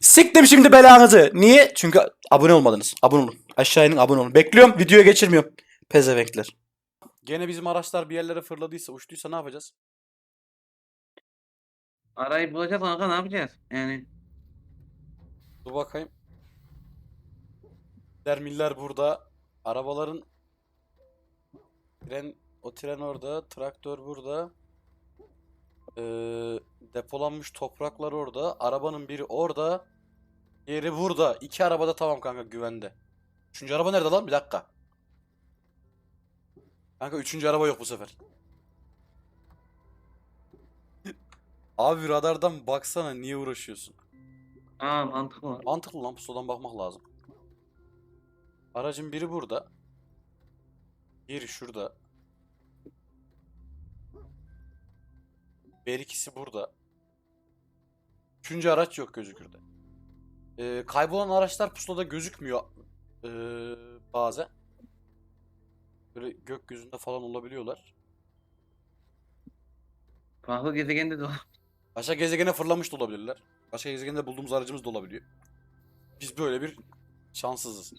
Siktim şimdi belanızı. Niye? Çünkü abone olmadınız. Abone olun. Aşağı inin abone olun. Bekliyorum. Videoya geçirmiyorum. Pezevenkler. Gene bizim araçlar bir yerlere fırladıysa, uçtuysa ne yapacağız? Arayı bulacağız kanka ne yapacağız? Yani Dur bakayım. Dermiller burada. Arabaların tren o tren orada, traktör burada. Ee, depolanmış topraklar orada. Arabanın biri orada. Diğeri burada. İki arabada tamam kanka güvende. Üçüncü araba nerede lan? Bir dakika. Kanka üçüncü araba yok bu sefer. Abi radardan baksana niye uğraşıyorsun? aa mantıklı. Mantıklı lan pusuladan bakmak lazım. Aracın biri burada. Biri şurada. Bir ikisi burada. Üçüncü araç yok gözükürde. Ee, kaybolan araçlar pusulada gözükmüyor ee, bazen. Böyle gökyüzünde falan olabiliyorlar. Farklı gezegende de o. Başka gezegene fırlamış da olabilirler. Başka gezegende bulduğumuz aracımız da olabiliyor. Biz böyle bir şanssızız.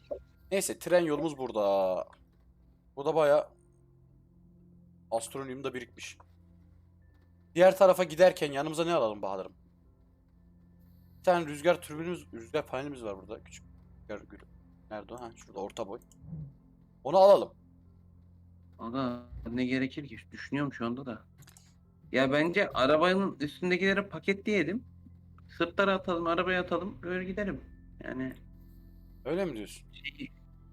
Neyse tren yolumuz burada. Burada baya astronomda birikmiş. Diğer tarafa giderken yanımıza ne alalım Bahadır'ım? Bir tane rüzgar türbinimiz, rüzgar panelimiz var burada. Küçük rüzgar gülü. Nerede o? Ha, şurada orta boy. Onu alalım. Aga ne gerekir ki? Düşünüyorum şu anda da. Ya bence arabanın üstündekileri paketleyelim. Sırtlara atalım, arabaya atalım. Böyle gidelim. Yani Öyle mi diyorsun? şey,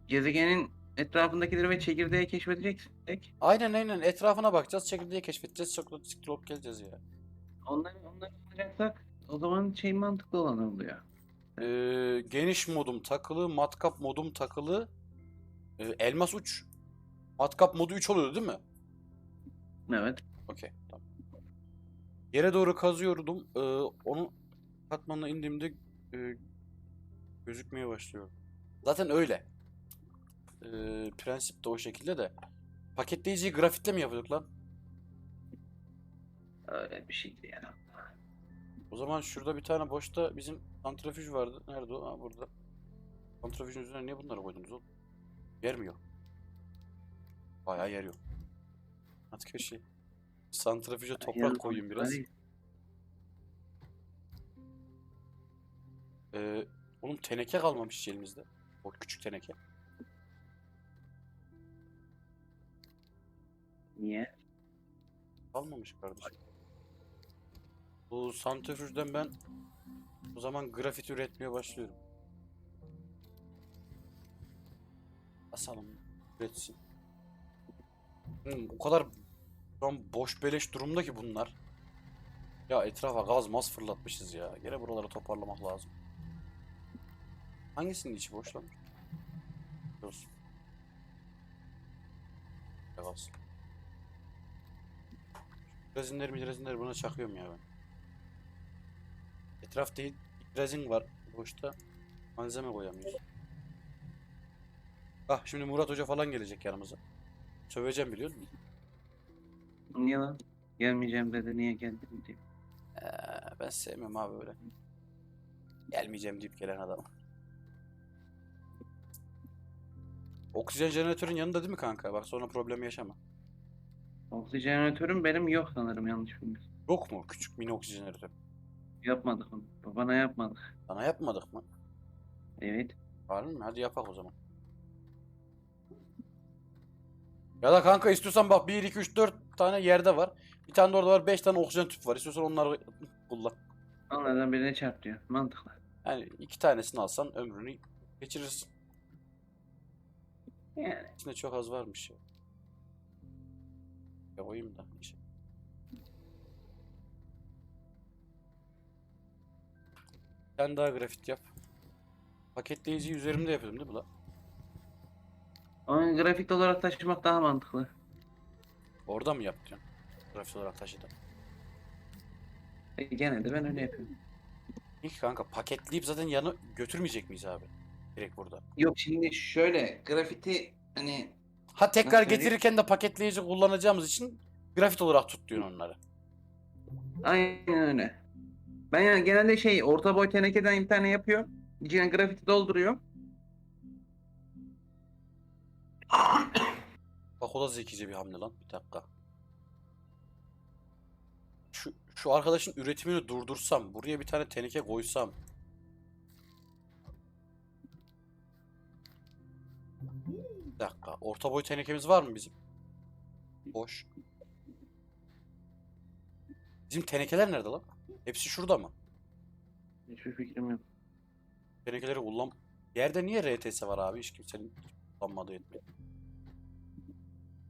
gezegenin etrafındakileri ve çekirdeği keşfedeceksek Aynen aynen. Etrafına bakacağız. Çekirdeği keşfedeceğiz. Çok olup geleceğiz ya. onları onları bulacaksak o zaman şey mantıklı olan oluyor. Ee, geniş modum takılı, matkap modum takılı. Ee, elmas uç. Matkap modu 3 oluyor değil mi? Evet. Okey, tamam. Yere doğru kazıyordum. Ee, onun katmanına indiğimde e, gözükmeye başlıyor. Zaten öyle. Ee, prensip de o şekilde de. Paketleyiciyi grafitle mi yapıyorduk lan? Öyle bir şeydi ya. O zaman şurada bir tane boşta bizim santrifüj vardı. Nerede o? Ha burada. Santrifüjün üzerine niye bunları koydunuz oğlum? Yer mi yok? Bayağı yer yok. At köşeye. Santrifüje toprak Yanı koyayım biraz. değil. Ee, oğlum teneke kalmamış elimizde. O küçük teneke. Niye? Kalmamış kardeşim. Bu santrifüjden ben o zaman grafit üretmeye başlıyorum. Basalım üretsin. Hmm, o kadar şu an boş beleş durumda ki bunlar. Ya etrafa gaz mas fırlatmışız ya. Gene buraları toparlamak lazım. Hangisinin içi boş lan? Olsun. Gaz. Rezinleri mi rezinleri buna çakıyorum ya ben. Etrafta rezin var boşta. Malzeme koyamıyoruz. Ah şimdi Murat Hoca falan gelecek yanımıza. Söveceğim biliyor musun? Niye lan? Gelmeyeceğim dedi niye geldin diye. Ee, ben sevmem abi böyle. Gelmeyeceğim deyip gelen adam. Oksijen jeneratörün yanında değil mi kanka? Bak sonra problem yaşama. Oksijenatörüm benim yok sanırım yanlış bilmiyorsam. Yok mu küçük mini oksijen jeneratör? Yapmadık onu. Babana yapmadık. Sana yapmadık mı? Evet. Var mı? Hadi yapak o zaman. Ya da kanka istiyorsan bak 1, 2, 3, 4 tane yerde var. Bir tane de orada var 5 tane oksijen tüpü var. İstiyorsan onları kullan. Onlardan birine çarp diyor. Mantıklı. Yani iki tanesini alsan ömrünü geçirirsin. Yani. İçinde çok az varmış ya. Ya koyayım da. Şey. Sen daha grafit yap. Paketleyiciyi üzerimde yapıyordum değil mi la? Ama grafik olarak taşımak daha mantıklı. Orada mı yapacaksın? Grafit olarak taşıdım. E, gene de ben öyle yapıyorum. İlk kanka paketleyip zaten yanı götürmeyecek miyiz abi? Direkt burada. Yok şimdi şöyle grafiti hani Ha tekrar Nasıl getirirken de paketleyici kullanacağımız için grafit olarak tut diyorsun onları. Aynen öyle. Ben yani genelde şey orta boy tenekeden bir tane yapıyor. İçine grafiti dolduruyor. Bak o da zekice bir hamle lan. Bir dakika. Şu, şu arkadaşın üretimini durdursam, buraya bir tane teneke koysam. Bir dakika. Orta boy tenekemiz var mı bizim? Boş. Bizim tenekeler nerede lan? Hepsi şurada mı? Hiçbir fikrim yok. Tenekeleri kullan... Yerde niye RTS var abi? Hiç kimsenin kullanmadığı etmiyor.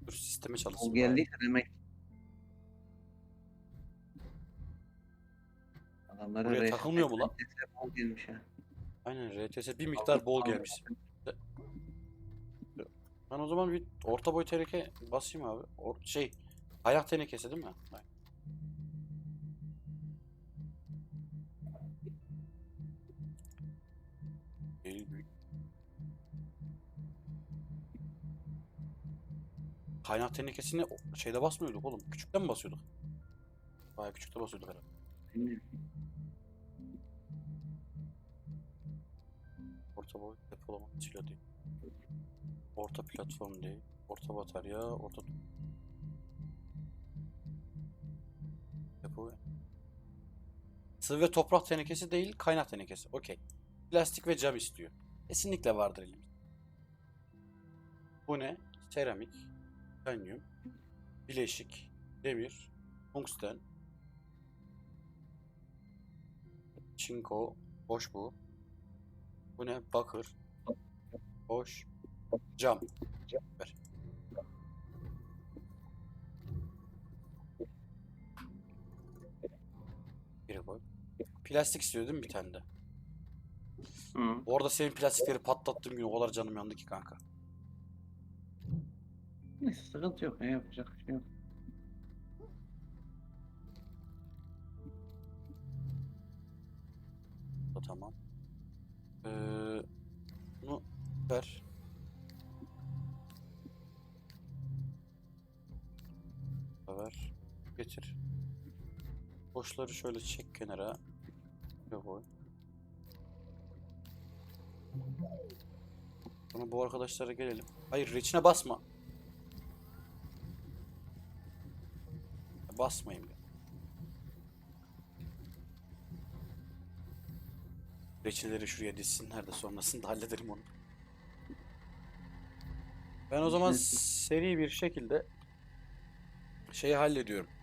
Dur sisteme çalışsın. O geldiyse demek. Adamlara Buraya takılmıyor mu lan? RTS bol gelmiş ha. Aynen RTS bir miktar bol gelmiş. Ben o zaman bir orta boy teneke basayım abi. Or şey ayak tenekesi değil mi? Büyük. Kaynak tenekesini şeyde basmıyorduk oğlum. Küçükten mi basıyorduk? Bayağı küçükte basıyorduk herhalde. Orta boy depolama silo değil. Orta platform değil. Orta batarya, orta depo. Sıvı ve toprak tenekesi değil, kaynak tenekesi. Okey. Plastik ve cam istiyor. Kesinlikle vardır elimizde. Bu ne? Seramik, titanyum, bileşik, demir, tungsten, çinko, boş bu. Bu ne? Bakır. Boş. Cam. Ver. Biri koy. Plastik istiyor değil mi bir tane de? Hı. Orada senin plastikleri patlattığım gün o kadar canım yandı ki kanka. Neyse sıkıntı yok. Ne yapacak bir şey yok. Bu tamam. Getir. Boşları şöyle çek kenara. Şöyle koy. Sonra bu arkadaşlara gelelim. Hayır reçine basma. Basmayayım ya. Reçineleri şuraya dizsinler de sonrasında hallederim onu. Ben o zaman seri bir şekilde şeyi hallediyorum.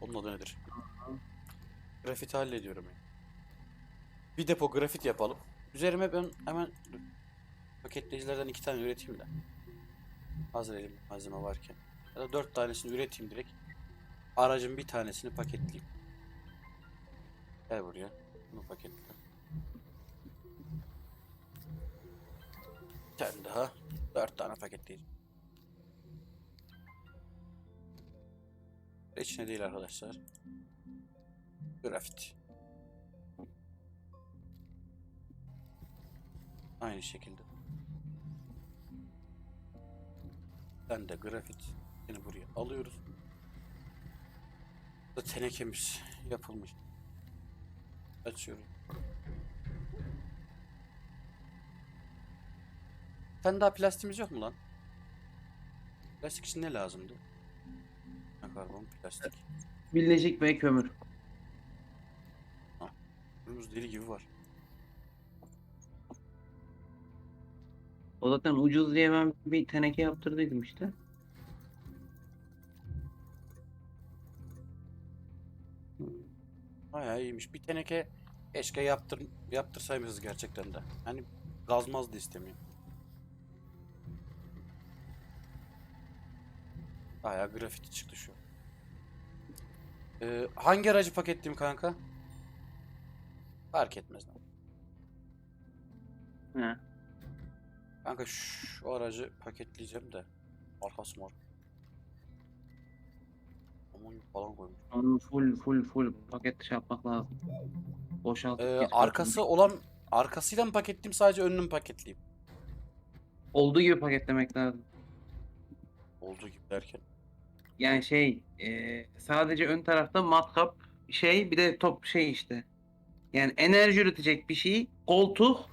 Onun adı nedir? Grafiti hallediyorum. yani. Bir depo grafit yapalım. Üzerime ben hemen paketleyicilerden iki tane üreteyim de. Hazır elimde malzeme varken. Ya da dört tanesini üreteyim direkt. Aracın bir tanesini paketleyeyim. Gel buraya. Bunu paketle. Bir tane daha. Dört tane paketleyeceğim. İçine değil arkadaşlar. Grafit. Aynı şekilde. Ben de grafit. Yine buraya alıyoruz. Bu da tenekemiz yapılmış. Açıyorum. Sen daha plastiğimiz yok mu lan? Plastik için ne lazımdı? Karbon plastik. Birleşik ve kömür. Önümüz deli gibi var. O zaten ucuz diye ben bir teneke yaptırdıydım işte. Bayağı iyiymiş. Bir teneke keşke yaptır yaptırsaymışız gerçekten de. Hani gazmaz da istemiyor. Bayağı grafiti çıktı şu. Ee, hangi aracı paketleyeyim kanka? Fark etmez. He. Kanka şu aracı paketleyeceğim de. Arkası mor. Aman falan koymuş. Onu full full full paket şey yapmak lazım. Boşaltıp Ee, arkası olan arkasıyla mı paketleyeyim sadece önünü mü paketleyeyim? olduğu gibi paketlemek lazım. Olduğu gibi derken. Yani şey e, sadece ön tarafta matkap şey bir de top şey işte. Yani enerji üretecek bir şey. Koltuk,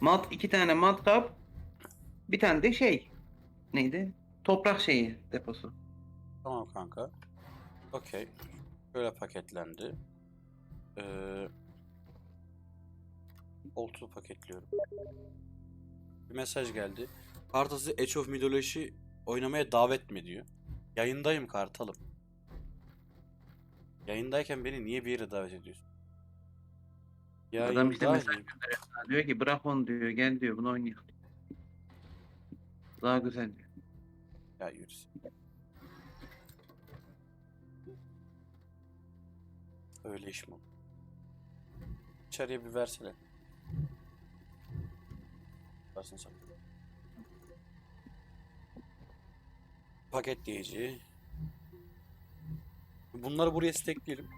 mat iki tane matkap, bir tane de şey. Neydi? Toprak şeyi deposu. Tamam kanka. Okey. Böyle paketlendi. Ee, koltuğu paketliyorum. Bir mesaj geldi. Kartası Age of Mythology oynamaya davet mi diyor. Yayındayım Kartalım. Yayındayken beni niye bir yere davet ediyorsun? Adam işte mesaj Yayındayım. gönderiyor. sana. Diyor ki bırak onu diyor. Gel diyor bunu oynayalım. Daha güzel diyor. Ya yürüsün. Öyle iş mi olur? İçeriye bir versene. Versin sen. Paketleyici. Bunları buraya stekleyelim.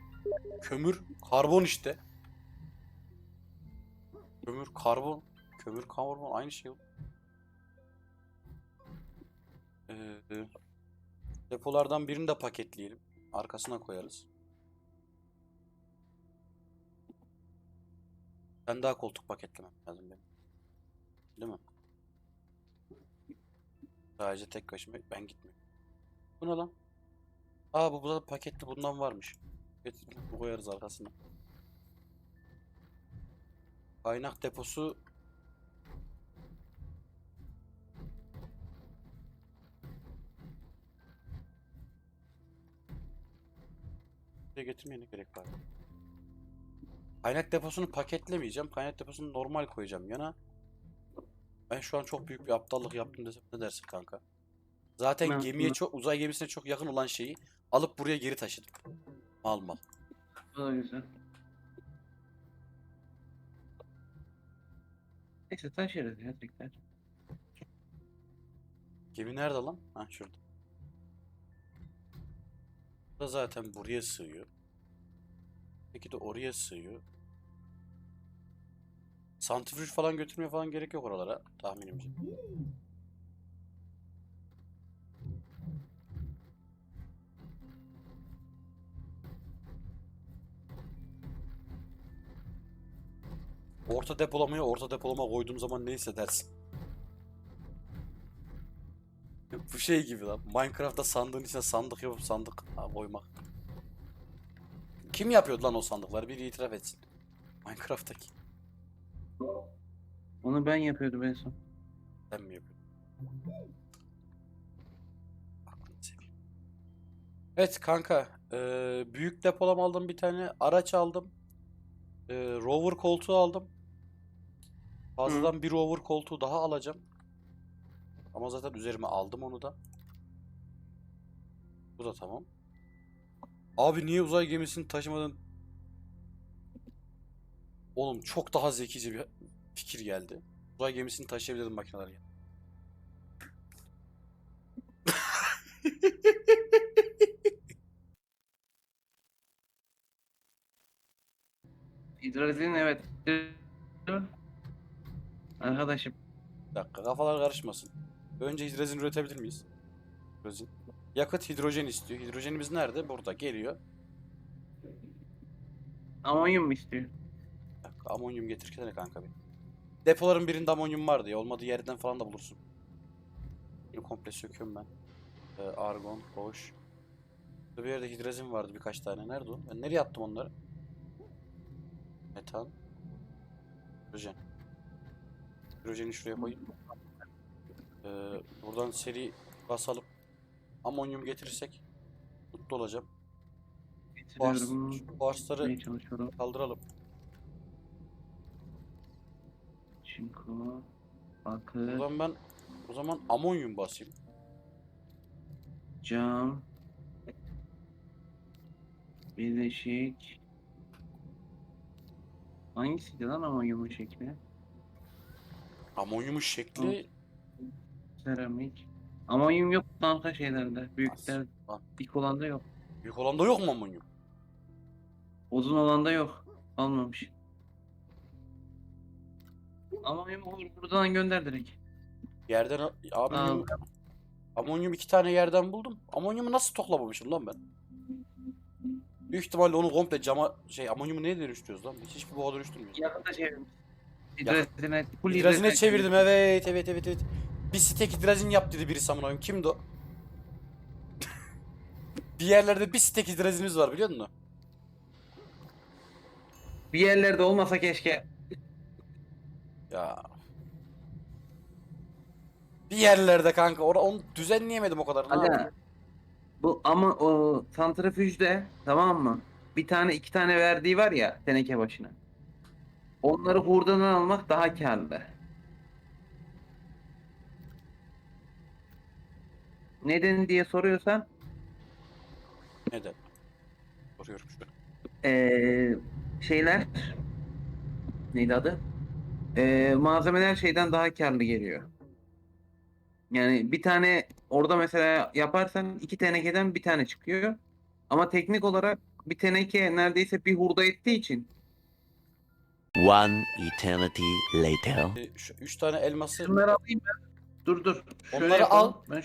Kömür, karbon işte. Kömür, karbon. Kömür, karbon aynı şey. Ee, depolardan birini de paketleyelim. Arkasına koyarız. Ben daha koltuk paketlemem lazım benim. Değil mi? Sadece tek başıma ben gitmiyorum. Bu ne lan? Aa bu burada paketli bundan varmış. Bu koyarız arkasına. Kaynak deposu Buraya getirmeye gerek var? Kaynak deposunu paketlemeyeceğim. Kaynak deposunu normal koyacağım yana. Ben şu an çok büyük bir aptallık yaptım desem ne dersin kanka? Zaten Ne gemiye yaptın? çok uzay gemisine çok yakın olan şeyi alıp buraya geri taşıdım. Mal mal. Bu da güzel. Neyse taşırız ya tekrar. Gemi nerede lan? Ha şurada. Bu da zaten buraya sığıyor. Peki de oraya sığıyor. Santrifüj falan götürmeye falan gerek yok oralara tahminimce. Orta depolamaya orta depolama koyduğum zaman ne hissedersin? Bu şey gibi lan. Minecraft'ta sandığın içine sandık yapıp sandık ha, koymak. Kim yapıyordu lan o sandıkları? Biri itiraf etsin. Minecraft'taki. Onu ben yapıyordum en son. Sen mi yapıyordun? Aklını seveyim. Evet kanka. eee, büyük depolama aldım bir tane. Araç aldım. Eee, rover koltuğu aldım. Fazladan bir rover koltuğu daha alacağım. Ama zaten üzerime aldım onu da. Bu da tamam. Abi niye uzay gemisini taşımadın? Oğlum çok daha zekice bir fikir geldi. Uzay gemisini taşıyabilirim makineler ya. Hidrozin evet. Arkadaşım Bir dakika kafalar karışmasın. Önce hidrozin üretebilir miyiz? Hidrozin. Yakıt hidrojen istiyor. Hidrojenimiz nerede? Burada geliyor. amonyum mu istiyor? Bir dakika amonyum getirsene kanka bir. Depoların birinde amonyum vardı ya. Olmadığı yerden falan da bulursun. Bunu komple söküyorum ben. Ee, argon, boş. Bir yerde hidrozin vardı birkaç tane. Nerede o? Ben nereye attım onları? Metan. Hidrojen. Hidrojeni şuraya koyayım. Ee, buradan seri basalım. Amonyum getirirsek mutlu olacağım. Bars, barsları kaldıralım. Çinko. O Bakır. zaman ben o zaman amonyum basayım. Cam. Bileşik. Hangisiydi lan amonyumun şekli? Amonyumun şekli Seramik. Amonyum yok kanka şeylerde. Büyükler. Lan. Dik olanda yok. büyük olanda yok mu amonyum? Uzun olanda yok. Almamış. Amonyum olur buradan gönder direkt. Yerden a- amonyum Amonyum iki tane yerden buldum. Amonyumu nasıl toplamamışım lan ben? Büyük ihtimalle onu komple cama şey amonyumu neye dönüştürüyoruz lan? Hiçbir boğa dönüştürmüyoruz. Yakında çevirmiş. Hidrazine, full Hidrazine çevirdim evet evet evet evet. Bir stek hidrazin yap dedi birisi amına koyayım. Kimdi o? bir yerlerde bir stek hidrazinimiz var biliyor musun? Bir yerlerde olmasa keşke. Ya. Bir yerlerde kanka. Or onu düzenleyemedim o kadar. Ne yapayım? bu ama o santrifüjde tamam mı? Bir tane iki tane verdiği var ya teneke başına. Onları hurdadan almak daha karlı. Neden diye soruyorsan Neden? Soruyorum şu an. Ee, şeyler neydi adı? Ee, malzemeler şeyden daha karlı geliyor. Yani bir tane orada mesela yaparsan iki tenekeden bir tane çıkıyor. Ama teknik olarak bir teneke neredeyse bir hurda ettiği için One eternity later. Ee, Şu üç tane elması şunları alayım ben. Dur dur. Şöyle Onları yapalım. al. Ben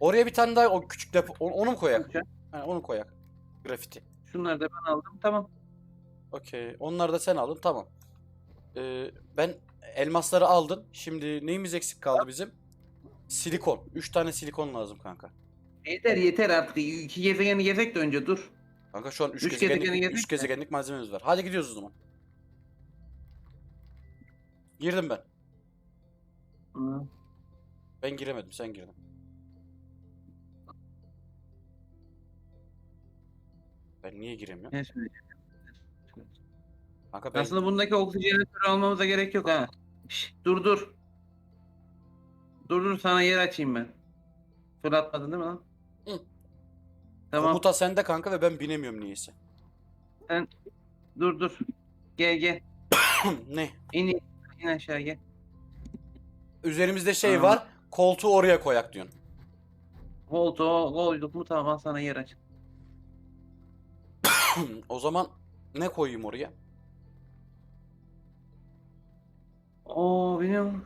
Oraya bir tane daha o küçük depo onu, onu mu koyak? Ha, onu koyak. Grafiti. Şunları da ben aldım. Tamam. Okey. Onları da sen aldın. Tamam. Ee, ben elmasları aldın. Şimdi neyimiz eksik kaldı bizim? Silikon. Üç tane silikon lazım kanka. Yeter yeter artık. İki gezegeni gezek de önce dur. Kanka şu an üç, Üç gezegenlik, gezegeni üç gezegenlik malzememiz var. Hadi gidiyoruz o zaman. Girdim ben. Hı. Ben giremedim. Sen girdin. Ben niye giremiyorum? Ne söyleyeceğim? Kanka ben Aslında bundaki oksijenatörü almamıza gerek yok ha. Şş, dur dur. Dur dur sana yer açayım ben. Fırlatmadın değil mi lan? Hı. Tamam. komuta sende kanka ve ben binemiyorum niyeyse. Dur dur. Gel gel. ne? İn in, in aşağı gel. Üzerimizde şey Hı. var. Koltuğu oraya koyak diyorsun. Koltuğu koyduk mu tamam sana yer aç. o zaman ne koyayım oraya? Oo bilmiyorum.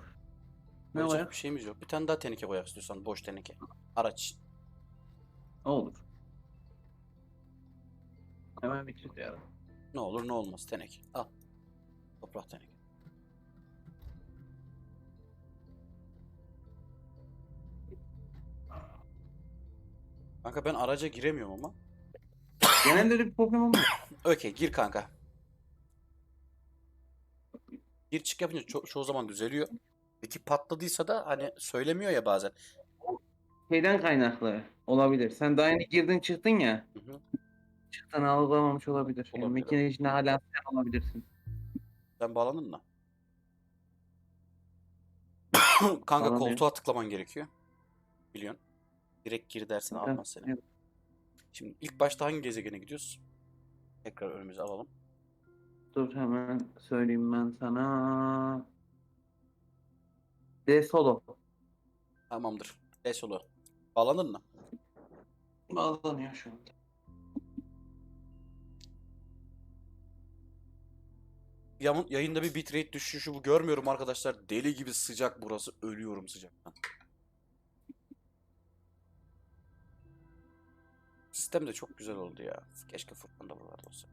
Ne Koyacak var? bir şeyimiz yok. Bir tane daha teneke koyak istiyorsan. Boş teneke. Araç için. Olur. Hemen bitir ya. Ne olur ne olmaz teneke. Al. Toprak teneke. Kanka ben araca giremiyorum ama. Genelde bir problem olmuyor. Okey gir kanka. Gir çık yapınca ço- çoğu zaman düzeliyor. Peki patladıysa da hani söylemiyor ya bazen. Şeyden kaynaklı olabilir. Sen daha yeni girdin çıktın ya. Hı hı. Çıktın algılamamış olabilir. Yani Olabilir, makine içinde hala sen olabilirsin. Sen bağlandın mı? Kanka Bağlanıyor. koltuğa tıklaman gerekiyor. Biliyorsun. Direkt gir dersen Evet, almaz seni. evet. Şimdi ilk başta hangi gezegene gidiyoruz? Tekrar önümüze alalım. Dur hemen söyleyeyim ben sana. De solo. Tamamdır. Esolo. Bağlandın mı? Bağlanıyor şu anda. Yayın- Yayında bir bitrate düşüşü bu görmüyorum arkadaşlar. Deli gibi sıcak burası. Ölüyorum sıcaktan. Sistem de çok güzel oldu ya. Keşke Furkan da buralarda olsa.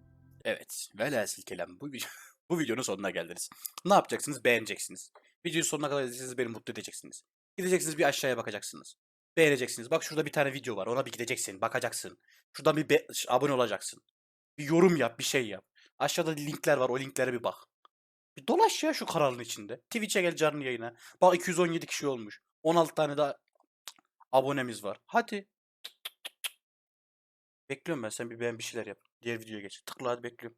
Evet. Velhasıl kelam. Bu, bu videonun sonuna geldiniz. Ne yapacaksınız? Beğeneceksiniz. Videonun sonuna kadar izleyeceksiniz. Beni mutlu edeceksiniz. Gideceksiniz bir aşağıya bakacaksınız. Beğeneceksiniz. Bak şurada bir tane video var. Ona bir gideceksin. Bakacaksın. Şuradan bir be- abone olacaksın. Bir yorum yap. Bir şey yap. Aşağıda linkler var. O linklere bir bak. Bir dolaş ya şu kanalın içinde. Twitch'e gel canlı yayına. Bak 217 kişi olmuş. 16 tane daha abonemiz var. Hadi. Bekliyorum ben. Sen bir beğen bir şeyler yap. Diğer videoya geç. Tıkla hadi bekliyorum.